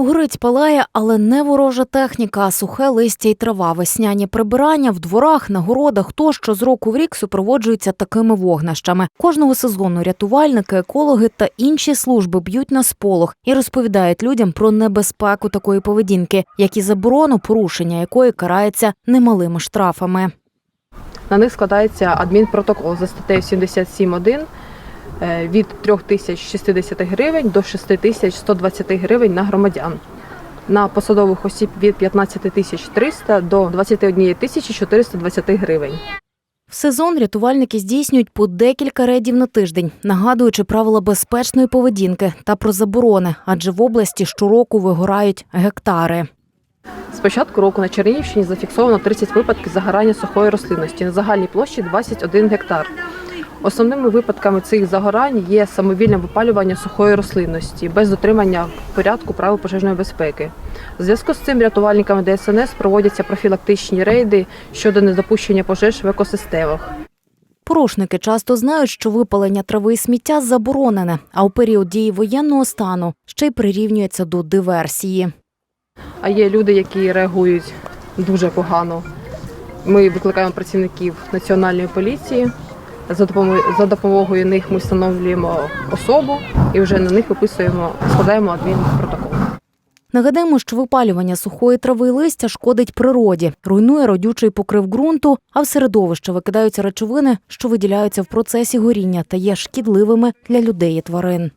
Горить палає, але не ворожа техніка, а сухе листя й трава. Весняні прибирання в дворах, на городах тощо з року в рік супроводжуються такими вогнищами. Кожного сезону рятувальники, екологи та інші служби б'ють на сполох і розповідають людям про небезпеку такої поведінки, як і заборону, порушення якої карається немалими штрафами. На них складається адмінпротокол за статтею 77.1 е, від 3060 гривень до 6120 гривень на громадян. На посадових осіб від 15300 до 21 420 гривень. В сезон рятувальники здійснюють по декілька рейдів на тиждень, нагадуючи правила безпечної поведінки та про заборони, адже в області щороку вигорають гектари. З початку року на Чернігівщині зафіксовано 30 випадків загорання сухої рослинності на загальній площі 21 гектар. Основними випадками цих загорань є самовільне випалювання сухої рослинності без дотримання порядку правил пожежної безпеки. У зв'язку з цим рятувальниками ДСНС проводяться профілактичні рейди щодо недопущення пожеж в екосистемах. Порушники часто знають, що випалення трави і сміття заборонене, а у період дії воєнного стану ще й прирівнюється до диверсії. А є люди, які реагують дуже погано. Ми викликаємо працівників національної поліції. За допомогою, за допомогою них ми встановлюємо особу і вже на них виписуємо, складаємо адмінпротокол. Нагадаємо, що випалювання сухої трави і листя шкодить природі, руйнує родючий покрив ґрунту, а в середовище викидаються речовини, що виділяються в процесі горіння та є шкідливими для людей і тварин.